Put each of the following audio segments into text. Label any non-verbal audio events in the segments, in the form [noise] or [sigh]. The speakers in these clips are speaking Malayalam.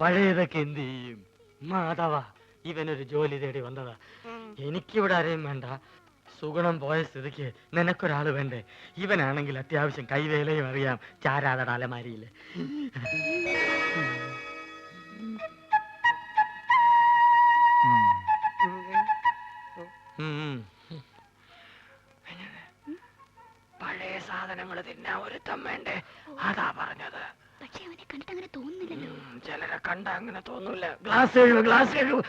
പഴയതൊക്കെ എന്ത് ചെയ്യും? മാധവ ഇവനൊരു ജോലി തേടി വന്നതാ. എനിക്കിവിടെ ആരെയും വേണ്ട. സുഗുണം പോയ സ്ഥിതിക്ക് നിനക്കൊരാൾ വേണ്ടേ? ഇവനാണെങ്കിൽ അത്യാവശ്യം കൈവേലയും അറിയാം ചാരാതട അലമാരിയിൽ. ഉം. പഴയ സാധനങ്ങൾ തിന്നാ ഒരുത്തം വേണ്ടേ? അതാ പറഞ്ഞത്. പക്ഷെ അവനെ കണ്ടിട്ട് അങ്ങനെ ചിലരെ കണ്ട അങ്ങനെ തോന്നൂല. ഗ്ലാസ് കഴിവ് ഗ്ലാസ് കഴിവ്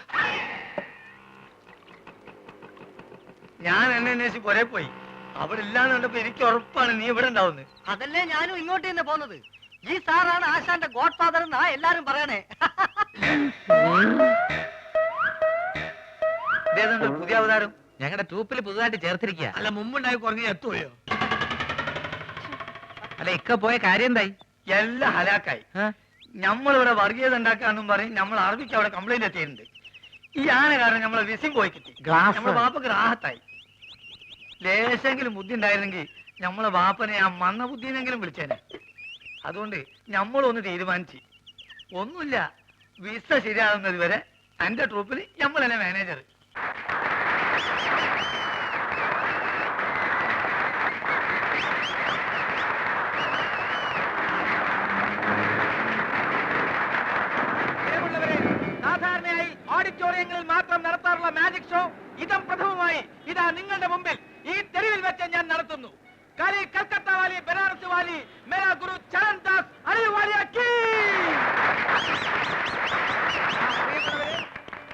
ഞാൻ എന്നെ അന്വേഷിച്ച് പുറേ പോയി. അവിടെ ഇല്ലാന്ന് കണ്ടപ്പോ എനിക്ക് ഉറപ്പാണ് നീ ഇവിടെ ഉണ്ടാവുന്നത് അതല്ലേ ഞാനും ഇങ്ങോട്ട് തന്നെ പോന്നത്? ഈ സാറാണ് ആശാന്റെ ഗോഡ് ഫാദർ എന്നാ എല്ലാരും പറയണേ. ഇതേതുണ്ട് പുതിയ അവതാരം? ഞങ്ങളുടെ ട്രൂപ്പിൽ പുതുതായിട്ട് ചേർത്തിരിക്കുക അല്ല മുമ്പുണ്ടായി കുറഞ്ഞ എത്തുകയോ അല്ല ഇക്ക പോയ കാര്യം എന്തായി? എല്ലാം ഹലാക്കായി. നമ്മളിവിടെ വർഗീയത ഉണ്ടാക്കാന്നും പറയും നമ്മൾ അറബിക്ക് അവിടെ കംപ്ലൈന്റ് എത്തിയിട്ടുണ്ട്. ഈ ആന കാരണം നമ്മളെ വിസിം പോയി കിട്ടി. ഗ്ലാസ്. നമ്മളെ വാപ്പ ഗ്രാഹത്തായി ലേശെങ്കിലും ബുദ്ധി ഉണ്ടായിരുന്നെങ്കിൽ നമ്മളെ വാപ്പനെ ആ മന്ന ബുദ്ധിനെങ്കിലും വിളിച്ചേനെ. അതുകൊണ്ട് നമ്മളൊന്ന് തീരുമാനിച്ചു. ഒന്നുമില്ല വിസ ശരിയാകുന്നത് വരെ എന്റെ ട്രൂപ്പിൽ നമ്മൾ തന്നെ മാനേജർ ഷോ ഇതം പ്രഥമമായി ഇതാ നിങ്ങളുടെ മുമ്പിൽ ഈ തെരുവിൽ വെച്ച് ഞാൻ നടത്തുന്നു. കലി കൽക്കത്ത വാലി ബനാറസ് വാലി മേരാ ഗുരു ചരൺ ദാസ് അലി വാലിയ കീ ആ, പ്രിയമുള്ളവരെ,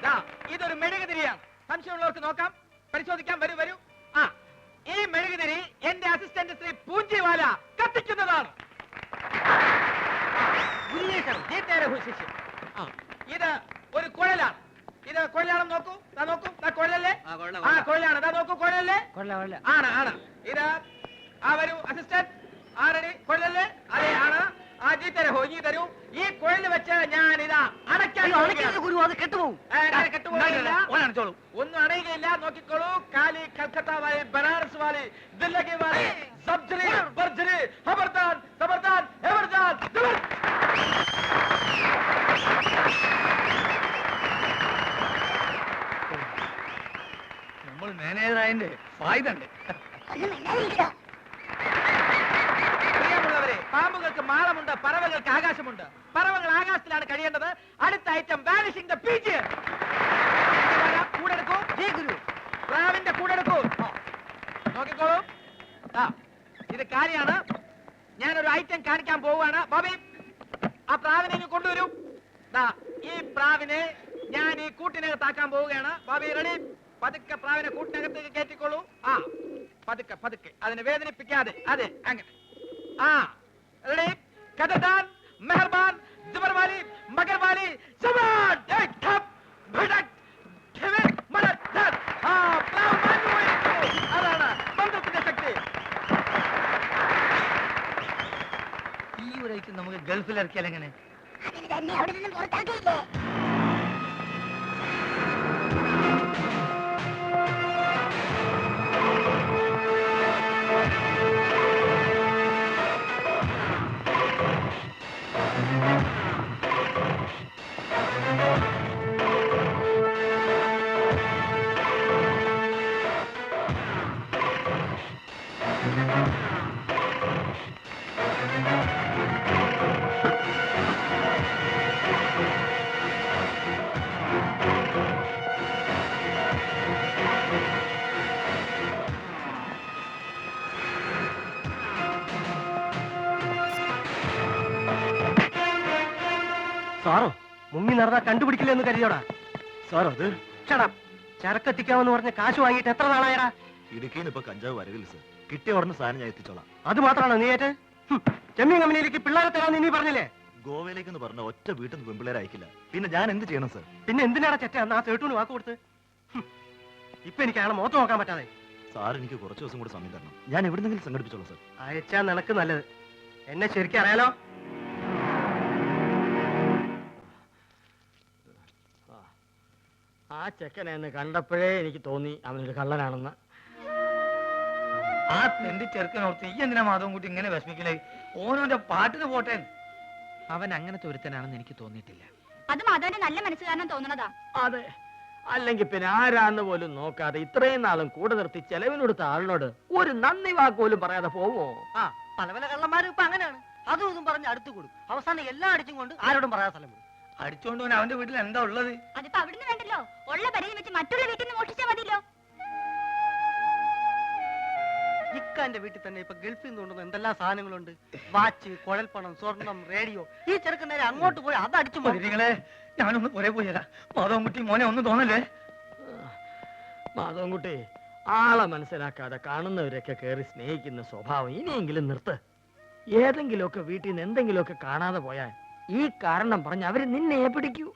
ദാ, ഇതൊരു മെഴുകുതിരിയാണ്. സംശയമുള്ളവർക്ക് നോക്കാം. പരിശോധിക്കാം. വരൂ വരൂ. ആ ഈ മെഴുകുതിരി എന്റെ അസിസ്റ്റന്റ് ശ്രീ പൂഞ്ചിവാല കത്തിക്കുന്നതാണ്. ഇത് ഒരു കുഴലാണ്. ഇത് കുഴലാണെന്ന് നോക്കൂ. ദാ നോക്കൂ. ദാ കുഴലല്ലേ ആ കുഴലാണ് ദാ നോക്കൂ കുഴലല്ലേ ആണ് ആണ് ഇത് ആ വരൂ അസിസ്റ്റന്റ് ആരടി? കുഴലല്ലേ അതെ ആണ് ആജി ഹോ ഇനി തരൂ. ഈ കുഴൽ വെച്ച് ഞാൻ ഇതാ അടയ്ക്കാൻ. ഗുരു അത് കെട്ടുപോകും ഒന്നും അണയുകയില്ല നോക്കിക്കോളൂ. കാലി കൽക്കത്ത വാലി ബനാറസ് വാലി ദില്ലഗി വാലി സബ്ജറി ബർജറി ഹബർദാൻ സബർദാൻ ഹെബർദാൻ ദബർ നമ്മൾ മാനേജർ ആയതിന്റെ ഫായ്ദ ഉണ്ട്. പ്രിയമുള്ളവരെ പാമ്പുകൾക്ക് മാളമുണ്ട് പറവകൾക്ക് ആകാശമുണ്ട്. പറവകൾ ആകാശത്തിലാണ് കഴിയേണ്ടത്. അടുത്ത ഐറ്റം വാനിഷിംഗ് ദ പീച്ച് കൂടെടുക്കൂ. ജി ഗുരു. പ്രാവിന്റെ കൂടെടുക്കൂ. ആ. നോക്കിക്കോളൂ. ആ ഇത് കാര്യാണ് ഞാനൊരു ഐറ്റം കാണിക്കാൻ പോവുകയാണ്. ബോബി ആ പ്രാവിനെ ഇങ്ങ് കൊണ്ടുവരൂ. ഈ പ്രാവിനെ ഞാൻ ഈ കൂട്ടിനകത്താക്കാൻ പോവുകയാണ്. ബോബി റെഡി പതുക്കെ പ്രാവിനെ കൂട്ടിനകത്തേക്ക് കയറ്റിക്കോളൂ. ആ പതുക്കെ പതുക്കെ. അതിനെ വേദനിപ്പിക്കാതെ. അതെ അങ്ങനെ. ആ റെഡി കഥദാൻ മെഹർബാൻ ദുബർവാലി മഗർവാലി ജവാൻ ഏയ് ഠപ് ഭടക് ഠിവെ മലദർ ആ പ്രാവ് മാഞ്ഞു പോയിരിക്കുന്നു അതാണ് മന്ത്രത്തിന്റെ ശക്തി. ഈ ഒരു ഐറ്റം നമുക്ക് ഗൾഫിൽ ഇറക്കിയാൽ എങ്ങനെ? അതിന് തന്നെ അവിടെ നിന്നും പുറത്താക്കിയില്ലേ മുങ്ങി നടന്നാ കണ്ടുപിടിക്കില്ല എന്ന് കരുതിയോടാ? സാർ അത് ചടാ ചരക്കെത്തിക്കാമെന്ന് പറഞ്ഞ കാശ് വാങ്ങിയിട്ട് എത്ര നാളായടാ? ഇടുക്കിയിൽ ഇപ്പൊ കഞ്ചാവ് വരവില്ല സർ. കിട്ടിയ ഉടനെ സാധനം ഞാൻ എത്തിച്ചോളാം. അത് മാത്രമാണോ നീ ഏറ്റ്? ചെമ്മീൻ കമ്പനിയിലേക്ക് പിള്ളേരെ തരാന്ന് നീ പറഞ്ഞില്ലേ? ഗോവയിലേക്ക് എന്ന് പറഞ്ഞ ഒറ്റ വീട്ടിൽ നിന്ന് പെൺപിള്ളേരെ അയക്കില്ല. പിന്നെ ഞാൻ എന്ത് ചെയ്യണം സർ? പിന്നെ എന്തിനാണ് ചെറ്റ? അന്ന് ആ തേട്ടൂന് വാക്ക് കൊടുത്ത്. ഇപ്പൊ എനിക്ക് അയാളെ മുഖത്ത് നോക്കാൻ പറ്റാതെ. സാർ എനിക്ക് കുറച്ച് ദിവസം കൂടി സമയം തരണം. ഞാൻ എവിടെന്നെങ്കിലും സംഘടിപ്പിച്ചോളാം സർ. അയച്ചാ നിനക്ക് നല്ലത്. എന്നെ ശരിക്കും അറിയാലോ? ആ ചെക്കനെ എന്ന് കണ്ടപ്പോഴേ എനിക്ക് തോന്നി അവനൊരു കള്ളനാണെന്ന്. ആ തെണ്ടി ചെറുക്കനോർത്ത് ഈ എന്തിനാ മാധവൻ കൂട്ടി ഇങ്ങനെ വിഷമിക്കലേ ഓനോന്റെ പാട്ടിന് പോട്ടെ. അവൻ അങ്ങനത്തെ ഒരുത്തനാണെന്ന് എനിക്ക് തോന്നിയിട്ടില്ല. അത് മാധവന്റെ നല്ല മനസ്സ് കാരണം തോന്നണതാ. അതെ. അല്ലെങ്കിൽ പിന്നെ ആരാന്ന് പോലും നോക്കാതെ ഇത്രയും നാളും കൂടെ നിർത്തി ചെലവിനൊടുത്ത ആളിനോട് ഒരു നന്ദി വാക്ക് പോലും പറയാതെ പോവോ? ആ പല പല കള്ളന്മാരും ഇപ്പൊ അങ്ങനെയാണ്. അതും ഇതും പറഞ്ഞ് അടുത്ത് കൂടും. അവസാനം എല്ലാം അടിച്ചും കൊണ്ട് ആരോടും പറയാൻ സ്ഥലം വിടും. അടിച്ചോണ്ട് പോകാൻ അവന്റെ വീട്ടിൽ എന്താ ഉള്ളത്? അതിപ്പോ അവിടുന്ന് വേണ്ടല്ലോ. ഉള്ള പരിധി വെച്ച് മറ്റുള്ള വീട്ടിൽ നിന്ന് മോഷിച്ചാ മതിയല്ലോ. ഇക്കാന്റെ വീട്ടിൽ തന്നെ ഇപ്പൊ ഗൾഫിൽ നിന്ന് കൊണ്ടുവന്ന എന്തെല്ലാം സാധനങ്ങളുണ്ട്? വാച്ച് കുഴൽപ്പണം സ്വർണം റേഡിയോ. ഈ ചെറുക്കൻ നേരെ അങ്ങോട്ട് പോയി അത് അടിച്ചു മാറ്റി ഞാനൊന്ന് പുറേ പോയി തരാം. മാധവൻകുട്ടി മോനെ ഒന്നും തോന്നല്ലേ? മാധവൻകുട്ടി ആളെ മനസ്സിലാക്കാതെ കാണുന്നവരൊക്കെ കയറി സ്നേഹിക്കുന്ന സ്വഭാവം ഇനിയെങ്കിലും നിർത്ത്. ഏതെങ്കിലുമൊക്കെ വീട്ടിൽ നിന്ന് എന്തെങ്കിലുമൊക്കെ കാണാതെ പോയാൽ ഈ കാരണം പറഞ്ഞ് അവർ നിന്നെ പിടിക്കൂ.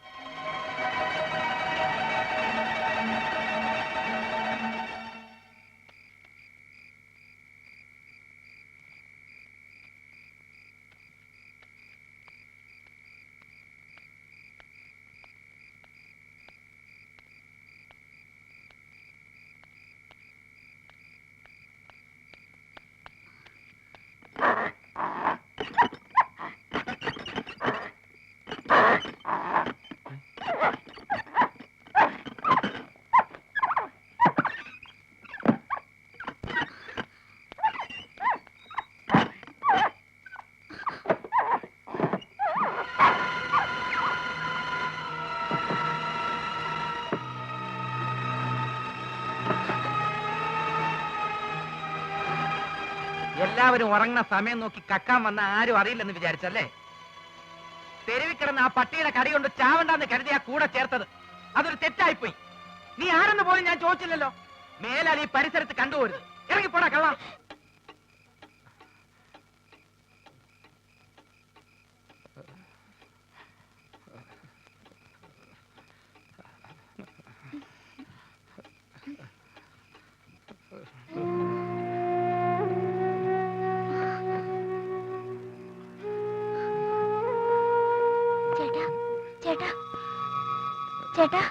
എല്ലാവരും ഉറങ്ങുന്ന സമയം നോക്കി കക്കാൻ വന്ന ആരും അറിയില്ലെന്ന് വിചാരിച്ചല്ലേ? തെരുവിൽ കിടന്ന ആ പട്ടിയുടെ കടി കൊണ്ട് ചാവണ്ടെന്ന് കരുതിയാ കൂടെ ചേർത്തത്. അതൊരു തെറ്റായിപ്പോയി. നീ ആരെന്ന് പോലും ഞാൻ ചോദിച്ചില്ലല്ലോ. മേലാൽ ഈ പരിസരത്ത് കണ്ടുപോരുത്. ഇറങ്ങിപ്പോടാ കള്ള. ചേട്ടാ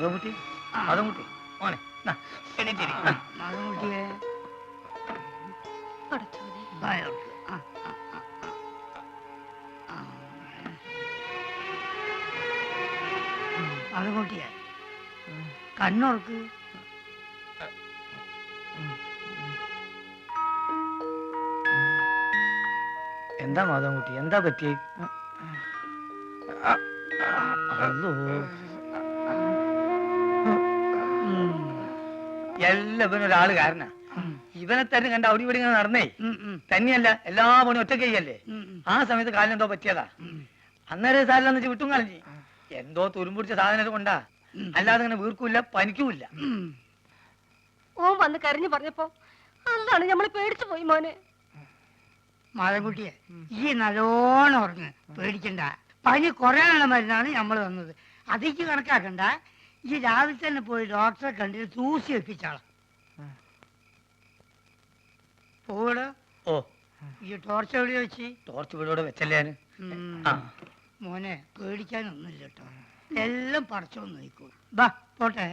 മാധവൻകുട്ടി മാധവൻകുട്ടി മോനെ നാ, എണീറ്റിരി. നാ. അതുകൊണ്ടിയാ കണ്ണുറക്ക് എന്താ മാധവൻകുട്ടി എന്താ പറ്റിയേ അല്ലോ എല്ലാവരും ഒരാൾ കാരണ ഇവനെ തന്നെ കണ്ട അവിടെ ഇവിടെ ഇങ്ങനെ നടന്നേ. തന്നെയല്ല എല്ലാ പണിയും ഒറ്റ ചെയ്യല്ലേ? ആ സമയത്ത് കാലിനെന്തോ പറ്റിയതാ. അന്നേരം സാധനം വെച്ച് വിട്ടും കളഞ്ഞി എന്തോ തുരുമ്പുടിച്ച സാധനം കൊണ്ടാ. അല്ലാതെ ഇങ്ങനെ വീർക്കൂല്ല പനിക്കൂല്ല. ഓൻ വന്ന് കരഞ്ഞു പറഞ്ഞപ്പോ അതാണ് നമ്മൾ പേടിച്ചു പോയി മോനെ. മാധവൻകുട്ടിയെ ഈ നല്ലോണം ഉറങ്ങ്. പേടിക്കണ്ട. പനി കുറയാനുള്ള മരുന്നാണ് നമ്മൾ തന്നത്. അതിക്ക് കണക്കാക്കണ്ട. ഈ രാവിലെ തന്നെ പോയി ഡോക്ടറെ കണ്ടിട്ട് തൂസി വെപ്പിച്ചാളാം. ഓ. ഈ ടോർച്ച് എവിടെ വെച്ച്? ടോർച്ച് വീടോടെ വെച്ചല്ലേ ആ. മോനെ പേടിക്കാനൊന്നുമില്ല കേട്ടോ. എല്ലാം പറിച്ചോന്ന് നോക്കൂ ബാ പോട്ടെ.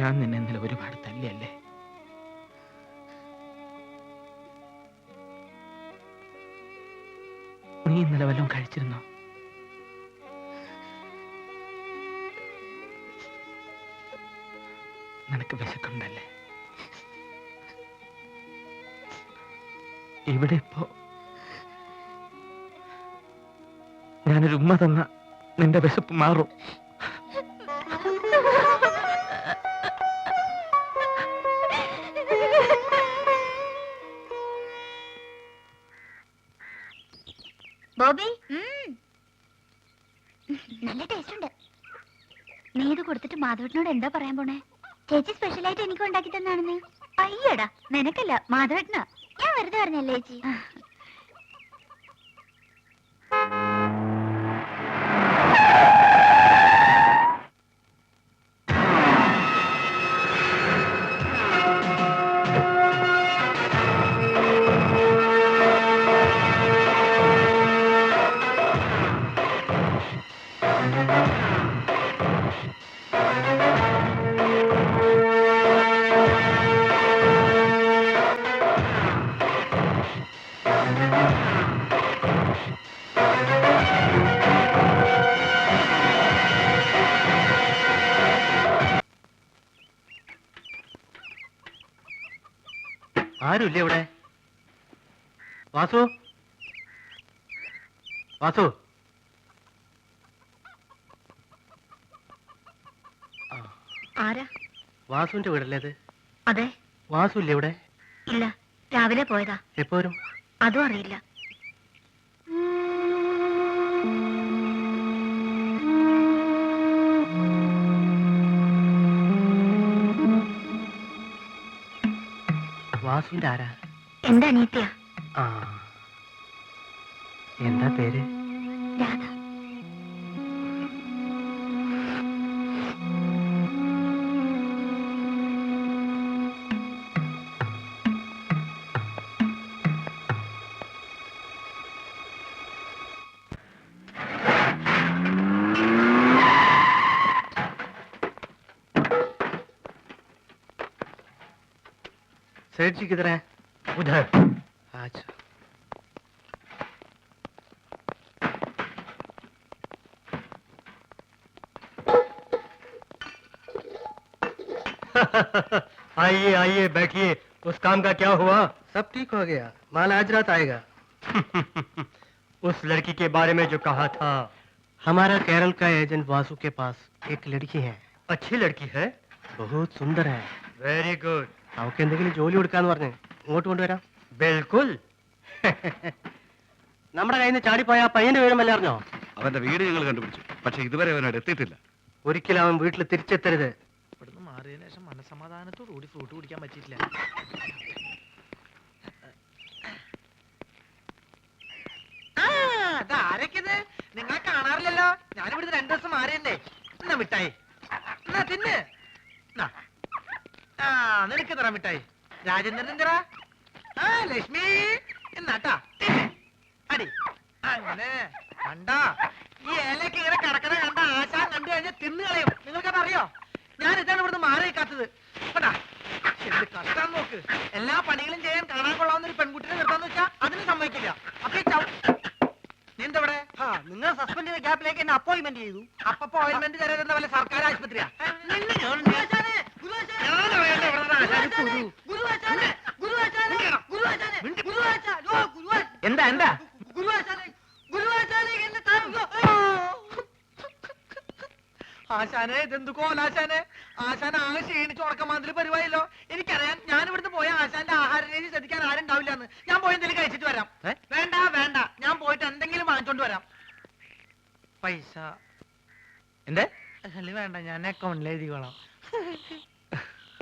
ഞാൻ നിന്നെ ഇന്നലെ ഒരുപാട് തല്ലിയല്ലേ? നീ ഇന്നലെ വല്ലതും കഴിച്ചിരുന്നോ? നിനക്ക് വിശക്കുണ്ടല്ലേ ഇവിടെ ഇപ്പോ ഞാനൊരു ഉമ്മ തന്ന നിന്റെ വിശപ്പ് മാറും. മാധവേട്ടനോട് എന്താ പറയാൻ പോണേ? ചേച്ചി സ്പെഷ്യൽ ആയിട്ട് എനിക്ക് ഉണ്ടാക്കി തന്നാണെന്ന്. അയ്യടാ നിനക്കല്ല മാധവേട്ടനാ. ഞാൻ വെറുതെ പറഞ്ഞല്ലേ ചേച്ചി? ആരുമില്ലേ ഇവിടെ? വാസു? വാസു? ആരാ? വാസുവിന്റെ വീടല്ലേ ഇത് അതെ. വാസു ഇല്ല ഇവിടെ? ഇല്ല രാവിലെ പോയതാ. എപ്പോഴും അതും അറിയില്ല. വാസുവിന്റെ ആരാ എന്റെ അനിയത്തിയാ ആ. എന്താ പേര്? രാധ. सेठ जी किधर है? उधर। अच्छा। [laughs] आइए आइए बैठिए। उस काम का क्या हुआ? सब ठीक हो गया। माल आज रात आएगा। [laughs] उस लड़की के बारे में जो कहा था। हमारा केरल का एजेंट वासु के पास एक लड़की है। अच्छी लड़की है? बहुत सुंदर है। वेरी गुड അവക്ക് എന്തെങ്കിലും ജോലി കൊടുക്കാന്ന് പറഞ്ഞ് ഇങ്ങോട്ട് കൊണ്ടുവരാം. ബിൽക്കുൽ. [laughs] നമ്മുടെ കയ്യിൽ നിന്ന് ചാടിപ്പോയ ആ പയ്യന്റെ വല്ല അറിഞ്ഞോ? അവന്റെ വീട് ഞങ്ങൾ കണ്ടുപിടിച്ചു. പക്ഷെ ഇതുവരെ അവനോട് എത്തിയിട്ടില്ല. ഒരിക്കലും അവൻ വീട്ടിൽ തിരിച്ചെത്തരുത്. ഇവിടുന്ന് മാറിയതിനു ശേഷം മനസമാധാനത്തോടു കൂടി ഫ്രൂട്ട് കുടിക്കാൻ പറ്റിയിട്ടില്ല. നിങ്ങളെ കാണാറില്ലല്ലോ. ഞാനിവിടുന്ന് രണ്ടു ദിവസം മാറിയല്ലേ എന്നാ മിഠായി? എന്നാ തിന്ന്. ആ നിനക്ക് തറ മിഠായി? രാജേന്ദ്രൻ എന്തിനാ ആ ലക്ഷ്മി എന്നാട്ടാ അടി അങ്ങനെ കണ്ടാ. ഈ ഇലക്ക് ഇങ്ങനെ കിടക്കണ കണ്ട ആശാൻ കണ്ടു കഴിഞ്ഞാൽ തിന്നു കളയും. നിങ്ങൾക്കത് അറിയോ? ഞാൻ ഇതാണ് ഇവിടുന്ന് മാറി കണ്ടാ? എന്ത് കഷ്ടം നോക്ക്. എല്ലാ പണികളും ചെയ്യാൻ കാണാൻ കൊള്ളാവുന്ന ഒരു പെൺകുട്ടിനെ നിർത്താന്ന് വെച്ചാ അതിന് സമ്മതിക്കില്ല. അപ്പൊ ഈ ചവ- നീ എന്താ ഇവിടെ ആ നിങ്ങൾ സസ്പെൻഡ് ചെയ്ത ഗ്യാപ്പിലേക്ക് എന്നെ അപ്പോയിന്റ്മെന്റ് ചെയ്തു. അപ്പൊ അപ്പോയിന്റ്മെന്റ് തരാതെന്താ വല്ല സർക്കാർ ആശുപത്രിയാ? എന്താ എന്താ? ആശാനെ ഇതെന്തു കോലാശാനെ ആശാൻ ആകെ ക്ഷീണിച്ച് ഉറക്കം മാതിരി പരിപാടിയല്ലോ. എനിക്കറിയാം ഞാൻ ഇവിടുന്ന് പോയ ആശാന്റെ ആഹാര രീതി ശ്രദ്ധിക്കാൻ ആരും ഉണ്ടാവില്ലെന്ന്. ഞാൻ പോയി എന്തെങ്കിലും കഴിച്ചിട്ട് വരാം. വേണ്ട വേണ്ട. ഞാൻ പോയിട്ട് എന്തെങ്കിലും വാങ്ങിച്ചോണ്ട് വരാം. പൈസ. എന്തേ? വേണ്ട ഞാൻ അക്കൗണ്ടിൽ എഴുതിക്കോളാം. [laughs]